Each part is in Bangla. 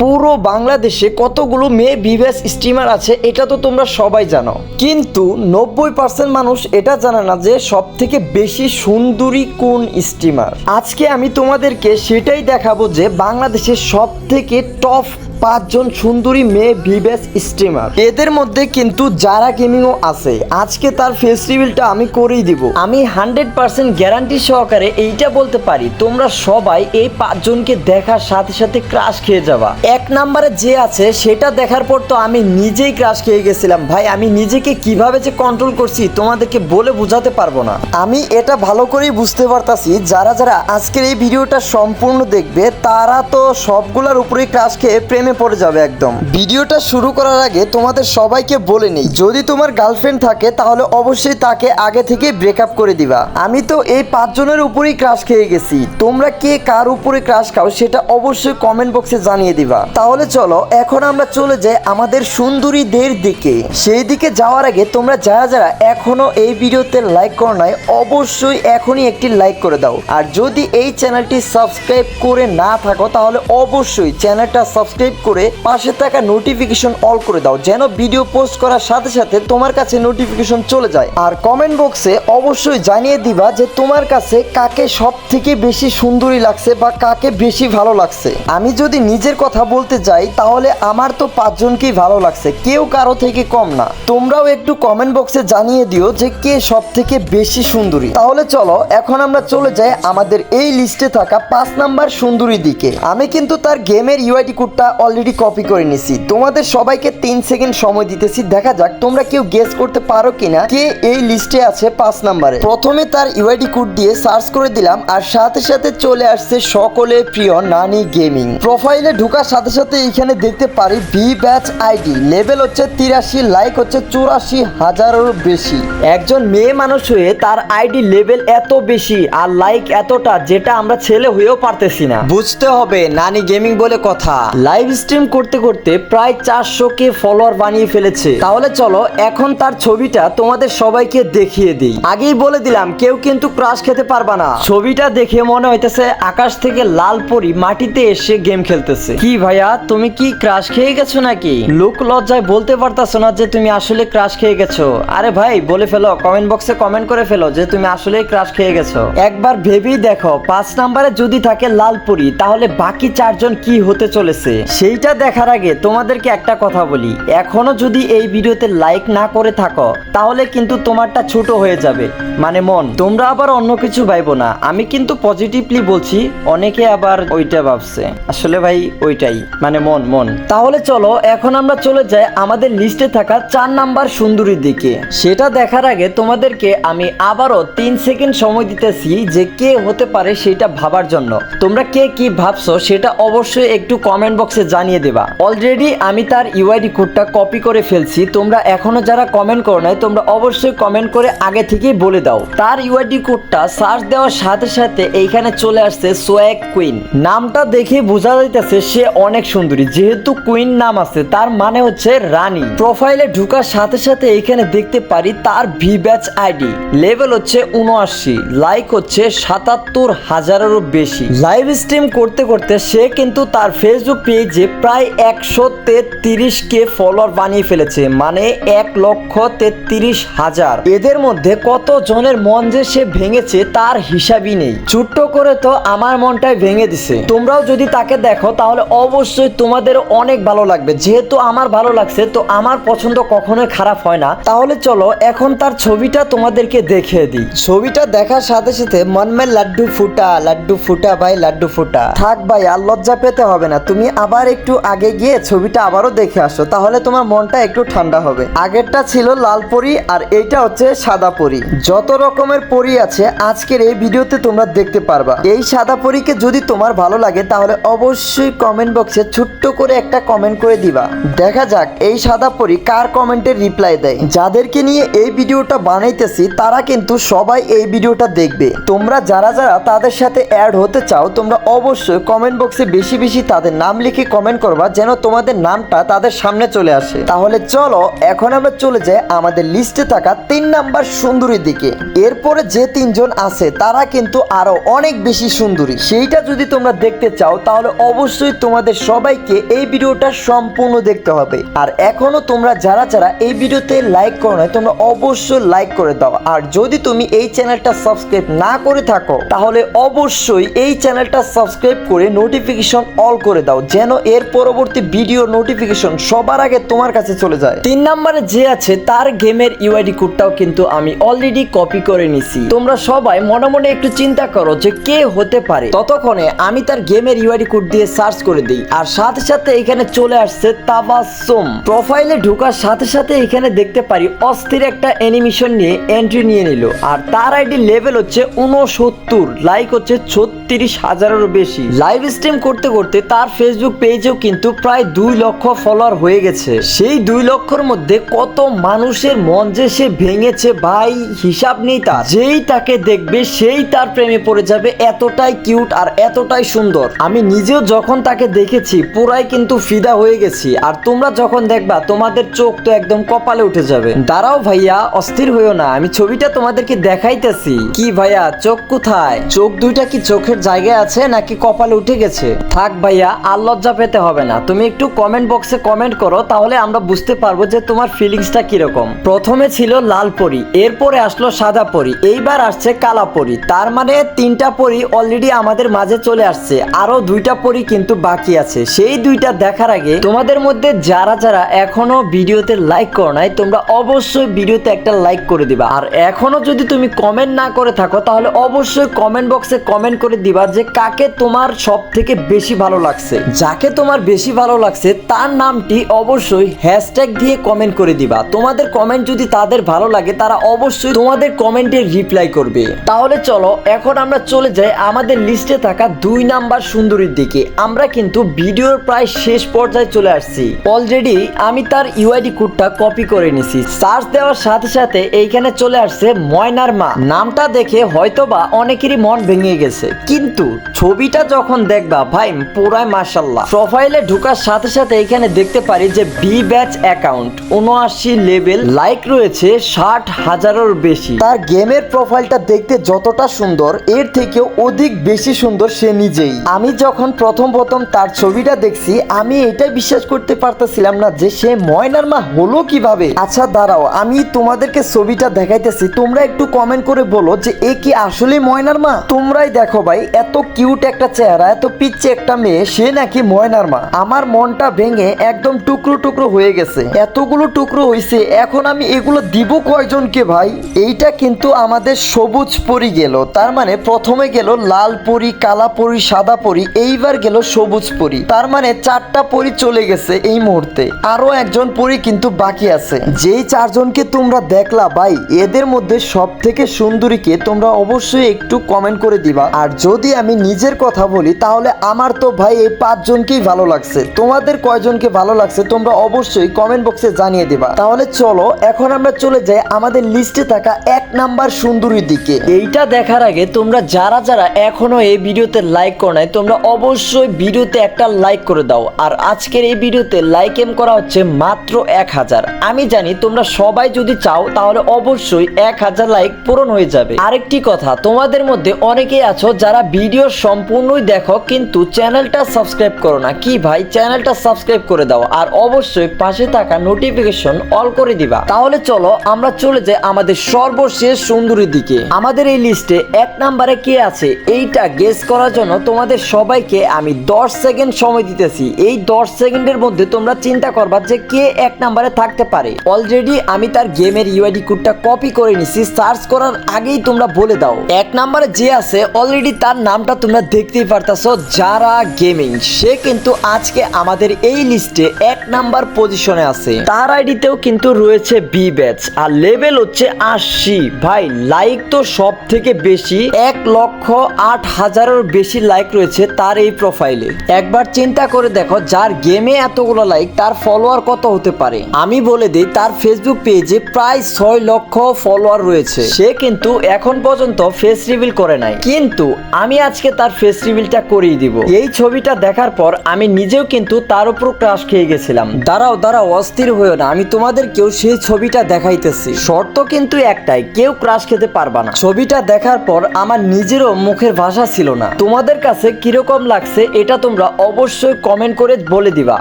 পুরো বাংলাদেশে কতগুলো মেয়ে বিভেস স্টিমার আছে, এটা তো তোমরা সবাই জানো। কিন্তু নব্বই পার্সেন্ট মানুষ এটা জানে না যে সব থেকে বেশি সুন্দরী কোন স্টিমার আজকে আমি তোমাদেরকে সেটাই দেখাবো যে বাংলাদেশের সব থেকে টপ পাঁচজন সুন্দরী মেয়ে ভিভেস স্ট্রিমার এদের মধ্যে কিন্তু যারা গেমিংও আছে, আজকে তার ফেস রিভিলটা আমি করেই দিব। আমি হান্ড্রেড পার্সেন্ট গ্যারান্টি সহকারে এইটা বলতে পারি, তোমরা সবাই এই পাঁচজনকে দেখার সাথে সাথে ক্রাশ খেয়ে যাবা। এক নম্বরে যে আছে, সেটা দেখার পর তো আমি নিজেই ক্রাশ খেয়ে গেছিলাম। ভাই, আমি নিজেকে কীভাবে যে কন্ট্রোল করছি, তোমাদেরকে বলে বোঝাতে পারব না। আমি এটা ভালো করেই বুঝতে পারতাছি, যারা যারা আজকের এই ভিডিওটা সম্পূর্ণ দেখবে, তারা তো সবগুলোর উপরেই ক্রাশ খেয়ে প্রেমে পড়ে যাবে একদম। ভিডিওটা শুরু করার আগে তোমাদের সবাইকে বলে নেই, যদি তোমার গার্লফ্রেন্ড থাকে, তাহলে অবশ্যই তাকে আগে থেকে ব্রেকআপ করে দিবা। আমি তো এই পাঁচজনের উপরেই ক্রাশ খেয়ে গেছি। তোমরা কে কার উপরে ক্রাশ খাও, সেটা অবশ্যই কমেন্ট বক্সে জানিয়ে দিবা। তাহলে চলো, এখন আমরা চলে যাই আমাদের সুন্দরীদের দিকে। সেই দিকে যাওয়ার আগে তোমরা যারা যারা এখনও এই ভিডিওতে লাইক করো নাই, অবশ্যই এখনই একটি লাইক করে দাও। আর যদি এই চ্যানেলটি সাবস্ক্রাইব করে না থাকো, তাহলে অবশ্যই চ্যানেলটা সাবস্ক্রাইব করে পাশে থাকা নোটিফিকেশন অল করে দাও, যেন ভিডিও পোস্ট করার সাথে সাথে তোমার কাছে নোটিফিকেশন চলে যায়। আর কমেন্ট বক্সে অবশ্যই জানিয়ে দিবা যে তোমার কাছে কাকে সব থেকে বেশি সুন্দরী লাগছে বা কাকে বেশি ভালো লাগছে। আমি যদি নিজের কথা বলতে যাই, তাহলে আমার তো পাঁচজনকেই ভালো লাগছে, কেউ কারও থেকে কম না। তোমরাও একটু কমেন্ট বক্সে জানিয়ে দিও যে কে সব থেকে বেশি সুন্দরী। তাহলে চলো, এখন আমরা চলে যাই আমাদের এই লিস্টে থাকা পাঁচ নাম্বার সুন্দরী দিকে। আমি কিন্তু তার গেমের ইউআইডি কোডটা অলরেডি কপি করে নিছি। তোমাদের সবাইকে তিন সেকেন্ড সময় দিতেছি। দেখা যাক, তোমরা কেউ গেস করতে পারো কিনা? কে এই লিস্টে আছে পাঁচ নাম্বারে প্রথমে তার ইউআইডি কোড দিয়ে সার্চ করে দিলাম, আর সাথে সাথে চলে আসছে সকলের প্রিয় নানি গেমিং প্রোফাইলে ঢোকার সাথে সাথে এখানে দেখতে পারি ভি ব্যাচ আইডি লেভেল হচ্ছে তিরাশি লাইক হচ্ছে চুরাশি হাজারেরও বেশি। একজন মেয়ে মানুষ হয়ে তার আইডি লেভেল এত বেশি, আর লাইক এতটা, যেটা আমরা ছেলে হয়েও পারতেছি না। বুঝতে হবে, নানি গেমিং বলে কথা। লাইভ স্ট্রিম করতে করতে প্রায় চারশো কে ফলোয়ার বানিয়ে ফেলেছে। তাহলে চলো, এখন তার ছবিটা তোমাদের সবাইকে দেখিয়ে দিই। আগেই বলে দিলাম, কেউ কিন্তু ক্রাশ খেতে পারবা না। ছবিটা দেখে মনে হইতেছে আকাশ থেকে লাল পরি মাটিতে এসে গেম খেলতেছে। কি ভাইয়া, তুমি কি ক্রাশ খেয়ে গেছো নাকি? লোক লজ্জায় বলতে পারতাছো না যে তুমি আসলে ক্রাশ খেয়ে গেছো। আরে ভাই, বলে ফেলো কমেন্ট বক্সে কমেন্ট করে ফেলো যে তুমি আসলেই ক্রাশ খেয়ে গেছো। একবার ভেবেই দেখো, পাঁচ নাম্বারে যদি থাকে লালপুরি তাহলে বাকি চারজন কি হতে চলেছে? সেইটা দেখার আগে তোমাদেরকে একটা কথা বলি। এখনও যদি এই ভিডিওতে লাইক না করে থাকো, তাহলে কিন্তু তোমারটা ছোট হয়ে যাবে। মানে মন, তোমরা আবার অন্য কিছু ভাইবো না। আমি কিন্তু পজিটিভলি বলছি, অনেকে আবার ওইটা ভাবছে। আসলে ভাই, ওইটাই। মানে মন মন। তাহলে চলো, এখন আমরা চলে যাই আমাদের লিস্টে থাকা চার নাম্বার সুন্দরীর দিকে। সেটা দেখার আগে তোমাদেরকে আমি আবারও তিন সেকেন্ড সময় দিতেছি যে কে হতে পারে সেটা ভাবার জন্য। তোমরা কে কি ভাবছ সেটা অবশ্যই একটু কমেন্ট বক্সে জানিয়ে দেবা। অলরেডি আমি তার ইউআইডি কোডটা কপি করে ফেলছি। তোমরা এখনও যারা কমেন্ট করো নাই, তোমরা অবশ্যই কমেন্ট করে আগে থেকেই বলে দাও। তার ইউআইডি কোডটা সার্চ দেওয়ার সাথে সাথে এইখানে চলে আসছে সোয়াক কুইন নামটা দেখে বোঝা যাইতেছে সে অনেক সুন্দরী, যেহেতু কুইন নাম আছে, তার মানে হচ্ছে রানী। প্রোফাইলে ঢুকার সাথে সাথে এইখানে দেখতে পারি তার ভি ব্যাচ আইডি লেভেল হচ্ছে উনআশি লাইক হচ্ছে সাতাত্তর হাজারেরও বেশি। লাইভ স্ট্রিম করতে করতে সে কিন্তু তার ফেসবুক পেজে প্রায় একশো তেত্রিশ কে ফলোয়ার বানিয়ে ফেলেছে মানে এক লক্ষ তেত্রিশ হাজার। এদের মধ্যে কত জনের মন যে সে ভেঙেছে তার হিসাবই নেই। ছোট্ট করে তো আমার মনটাই ভেঙে দিছে। তোমরাও যদি তাকে দেখো, তাহলে অবশ্যই তোমাদের অনেক ভালো লাগবে। যেহেতু আমার ভালো লাগছে, তো আমার পছন্দ কখনোই খারাপ হয় না। তাহলে চলো, এখন তার ছবিটা তোমাদেরকে দেখিয়ে দিই। ছবিটা দেখার সাথে সাথে মন মে লাড্ডু ফুটা লাড্ডু ফুটা ভাই, লাড্ডু ফুটা। থাক ভাই, আর লজ্জা পেতে হবে না। তুমি আবার একটু আগে গিয়ে ছবিটা আবারও দেখে আসো, তাহলে তোমার মনটা একটু ঠান্ডা হবে। আগেরটা ছিল লাল পরি আর এইটা হচ্ছে সাদা পরি। যত রকমের পরি আছে, আজকের এই ভিডিওতে তোমরা দেখতে পারবা। এই সাদা পরীকে যদি তোমার ভালো লাগে, তাহলে অবশ্যই কমেন্ট বক্সে ছোট্ট করে একটা কমেন্ট করে দিবা। দেখা যাক, এই সাদা পরি কার কমেন্টের রিপ্লাই দেয়। যাদেরকে নিয়ে এই ভিডিওটা বানাইতেছি, তারা কিন্তু সবাই এই ভিডিওটা দেখবে। তোমরা যারা যারা তাদের সাথে অ্যাড হতে চাও, তোমরা অবশ্যই কমেন্ট বক্সে বেশি বেশি তাদের নাম লিখে কমেন্ট করবা যেন তোমাদের নামটা তাদের সামনে চলে আসে। তাহলে চলো, এখন আমরা চলে যাই আমাদের লিস্টে থাকা তিন নাম্বার সুন্দরীর দিকে। এরপরে যে তিনজন আছে, তারা কিন্তু আরও অনেক বেশি সুন্দরী। সেইটা যদি তোমরা দেখতে চাও, তাহলে অবশ্যই তোমাদের সবাইকে এই ভিডিওটা সম্পূর্ণ দেখতে হবে। আর এখনও তোমরা যারা যারা এই ভিডিওতে লাইক করো না তোমরা অবশ্যই লাইক করে দাও। আর যদি তুমি এই চ্যানেলটা সাবস্ক্রাইব না করে থাকো, তাহলে অবশ্যই এই চ্যানেলটা সাবস্ক্রাইব করে নোটিফিকেশন অল করে দাও, যেন এর পরবর্তী ভিডিও নোটিফিকেশন সবার আগে তোমার কাছে চলে যায়। তিন নম্বরে যে আছে, তার গেমের ইউআইডি কোডটাও কিন্তু আমি অলরেডি কপি করে নিছি। তোমরা সবাই মনে মনে একটু চিন্তা করো যে কে হতে পারে। ততক্ষণে আমি তার গেমের ইউআইডি কোড দিয়ে সার্চ করে দিই। আর সাথে সাথে এখানে চলে আসছে তাবাসুম প্রোফাইলে ঢোকার সাথে সাথে এখানে দেখতে পারি অস্থির একটা অ্যানিমেশন নিয়ে এন্ট্রি নিয়ে নিল। আর তার আইডি লেভেল হচ্ছে উনসত্তর লাইক হচ্ছে ছত্রিশ। হাজারেরও বেশি। লাইভ স্ট্রিম করতে করতে তার ফেসবুক পেজেও কিন্তু প্রায় দুই লক্ষ ফলোয়ার হয়ে গেছে। সেই দুই লক্ষর মধ্যে কত মানুষের মন যে সে ভেঙেছে ভাই, হিসাব নেই তার। যেই তাকে দেখবে, সেই তার প্রেমে পড়ে যাবে, এতটাই কিউট আর এতটাই সুন্দর। আমি নিজেও যখন তাকে দেখেছি, পুরাই কিন্তু ফিদা হয়ে গেছি। আর তোমরা যখন দেখবা, তোমাদের চোখ তো একদম কপালে উঠে যাবে। দাঁড়াও ভাইয়া, অস্থির হইও না। আমি ছবিটা তোমাদেরকে দেখাইতেছি। কি ভাইয়া, চোখ কোথায়? চোখ দুইটা কি চোখের জায়গায় আছে নাকি কপালে উঠে গেছে? থাক ভাইয়া, আর লজ্জা পেতে হবে না। তুমি একটু কমেন্ট বক্সে কমেন্ট করো, তাহলে আমরা বুঝতে পারব যে তোমার ফিলিংসটা কীরকম। প্রথমে ছিল লাল পরি, এরপরে আসলো সাদা পরি, এইবার আসছে কালা পরি। তার মানে তিনটা পরি অলরেডি আমাদের মাঝে চলে আসছে, আরও দুইটা পরি কিন্তু বাকি আছে। সেই দুইটা দেখার আগে তোমাদের মধ্যে যারা যারা এখনও ভিডিওতে লাইক করো নাই, তোমরা অবশ্যই ভিডিওতে একটা লাইক করে দিবা। আর এখনও যদি তুমি কমেন্ট না করে থাকো, তাহলে অবশ্যই কমেন্ট বক্সে কমেন্ট করে দিবা যে কাকে তোমার সব থেকে বেশি ভালো লাগছে। যাকে তোমার বেশি ভালো লাগছে, তার নামটি অবশ্যই হ্যাশট্যাগ দিয়ে কমেন্ট করে দিবা। তোমাদের কমেন্ট যদি তাদের ভালো লাগে, তারা অবশ্যই তোমাদের কমেন্টের রিপ্লাই করবে। তাহলে চলো, এখন আমরা চলে যাই আমাদের লিস্টে থাকা দুই নাম্বার সুন্দরীর দিকে। আমরা কিন্তু ভিডিওর প্রায় শেষ পর্যায়ে চলে আসছি। অলরেডি আমি তার ইউআইডি কোডটা কপি করে নিছি সার্চ দেওয়ার সাথে সাথে এইখানে চলে আসছে ময়নার মা। নামটা দেখে হয়তোবা অনেকেরই মন ভেঙে গেছে। কিন্তু ছবিটা যখন দেখবা, ভাই, পুরাই মার্শাল্লাহ প্রোফাইলে ঢোকার সাথে সাথে এখানে দেখতে পারি যে বি ব্যাচ অ্যাকাউন্ট উনআশি লেভেল লাইক রয়েছে ষাট হাজারের বেশি। তার গেমের প্রোফাইলটা দেখতে যতটা সুন্দর, এর থেকেও অধিক বেশি সুন্দর সে নিজেই। আমি যখন প্রথম প্রথম তার ছবিটা দেখছি, আমি এটা বিশ্বাস করতে পারতেছিলাম না যে সে ময়নার মা হলো কীভাবে। আচ্ছা দাঁড়াও, আমি তোমাদেরকে ছবিটা দেখাইতেছি। তোমরা একটু কমেন্ট করে বলো যে এ কি আসলে ময়নার মা? তোমরাই দেখো ভাই এত কিউট একটা চেহারা, এত পিচ্ছে একটা মেয়ে, সে নাকি ময়নার মা। আমার মনটা ভেঙে একদম টুকরো টুকরো হয়ে গেছে। এতগুলো টুকরো হয়েছে এখন আমি এগুলো দিব কয়জনকে ভাই? এইটা কিন্তু আমাদের সবুজ পরি গেল। তার মানে প্রথমে গেল লাল পরি, কালা পরি, সাদা পরি, এইবার গেল সবুজ পরি। তার মানে চারটা পরি চলে গেছে এই মুহূর্তে। আরও একজন পরি কিন্তু বাকি আছে। যেই চারজনকে তোমরা দেখলা ভাই, এদের মধ্যে সব থেকে সুন্দরীকে তোমরা অবশ্যই একটু কমেন্ট করে দিবা। আর যদি আমি নিজের কথা বলি, তাহলে আমার তো ভাই এই পাঁচজনকেই ভালো লাগছে। তোমাদের কয়জনকে ভালো লাগছে, তোমরা অবশ্যই কমেন্ট বক্সে জানিয়ে দিবা। তাহলে চলো, এখন আমরা চলে যাই আমাদের লিস্টে থাকা এক নাম্বার সুন্দরীর দিকে। এইটা দেখার আগে তোমরা যারা যারা এখনও এই ভিডিওতে লাইক করো নাই, তোমরা অবশ্যই ভিডিওতে একটা লাইক করে দাও। আর আজকের এই ভিডিওতে লাইক এম করা হচ্ছে মাত্র এক হাজার। আমি জানি তোমরা সবাই যদি চাও, তাহলে অবশ্যই এক হাজার লাইক পূরণ হয়ে যাবে। আরেকটি কথা, তোমাদের মধ্যে অনেকেই আছো যারা ভিডিও সম্পূর্ণই দেখো, কিন্তু চ্যানেলটা সাবস্ক্রাইব করো না। কি ভাই? চ্যানেলটা সাবস্ক্রাইব করে দাও আর অবশ্যই পাশে থাকা নোটিফিকেশন অল করে দিবা। তাহলে চলো, আমরা চলে যাই আমাদের সর্বশেষ সুন্দরীর দিকে। আমাদের এই লিস্টে এক নাম্বারে কে আছে? এইটা গেস করার জন্য তোমাদের সবাইকে আমি দশ সেকেন্ড সময় দিতেছি। এই দশ সেকেন্ডের মধ্যে তোমরা চিন্তা করবা যে কে এক নাম্বারে থাকতে পারে। অলরেডি আমি তার গেমের ইউআইডি কোডটা কপি করে নিছি। সার্চ করার আগেই তোমরা বলে দাও। এক নাম্বারে যে আছে অলরেডি তার নামটা তোমরা দেখতেই পারতাছো যারা গেমিং। সে কিন্তু আজকে আমাদের এই লিস্টে এক নাম্বার পজিশনে আছে। তার আইডিতেও কিন্তু রয়েছে বি ব্যাচ আর লেভেল হচ্ছে আশি। ভাই লাইক তো সব থেকে বেশি, এক লক্ষ আট হাজারের বেশি লাইক রয়েছে তার এই প্রোফাইলে একবার চিন্তা করে দেখো, যার গেমে এতগুলো লাইক তার ফলোয়ার কত হতে পারে? আমি বলে দিই, তার ফেসবুক পেজে প্রায় ছয় লক্ষ ফলোয়ার রয়েছে। সে কিন্তু এখন পর্যন্ত ফেস রিভিল করে নাই। কিন্তু আমি আজকে তার ফেস রিভিলটা করিয়ে দিব। এই ছবিটা দেখার পর আমি নিজেও কিন্তু তার উপর ক্রাশ খেয়ে গেছিলাম। দাঁড়াও দাঁড়াও, অস্থির হয়েও না, আমি তোমাদেরকেও সেই ছবিটা দেখাইতেছি। শর্ত কিন্তু একটাই, কেউ ক্রাশ খেতে পারবা না। ছবিটা দেখার পর আমার নিজেরও মুখের ভাষা ছিল না। তোমাদের কাছে কীরকম লাগছে এটা তোমরা অবশ্যই কমেন্ট করে বলে দিবা।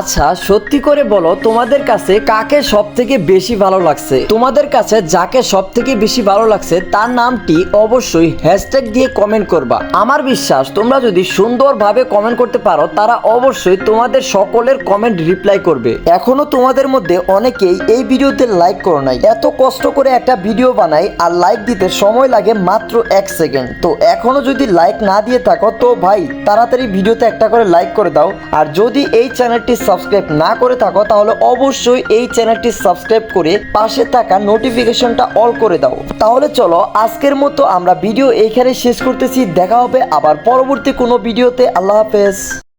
আচ্ছা সত্যি করে বলো, তোমাদের কাছে কাকে সব থেকে বেশি ভালো লাগছে? তোমাদের কাছে যাকে সব থেকে বেশি ভালো লাগছে, তার নামটি অবশ্যই হ্যাশট্যাগ দিয়ে কমেন্ট করবা। আমার বিশ্বাস, তোমরা যদি সুন্দরভাবে কমেন্ট করতে পারো, তারা অবশ্যই তোমাদের সকলের কমেন্ট রিপ্লাই করবে। এখনও তোমাদের মধ্যে অনেকেই এই ভিডিওতে লাইক করো নাই। এত কষ্ট করে একটা ভিডিও বানাই আর লাইক দিতে সময় লাগে মাত্র এক সেকেন্ড তো এখনও যদি লাইক না দিয়ে থাকো, তো ভাই, তাড়াতাড়ি ভিডিওতে একটা করে লাইক করে দাও। আর যদি এই চ্যানেলটি সাবস্ক্রাইব না করে থাকো, তাহলে অবশ্যই এই চ্যানেলটি সাবস্ক্রাইব করে পাশে থাকা নোটিফিকেশনটা অল করে দাও। তাহলে চলো, আজকের মতো আমরা ভিডিও এইখানে শেষ করতেছি। দেখা হবে আবার পরবর্তী কোনো ভিডিওতে। আল্লাহ হাফেজ।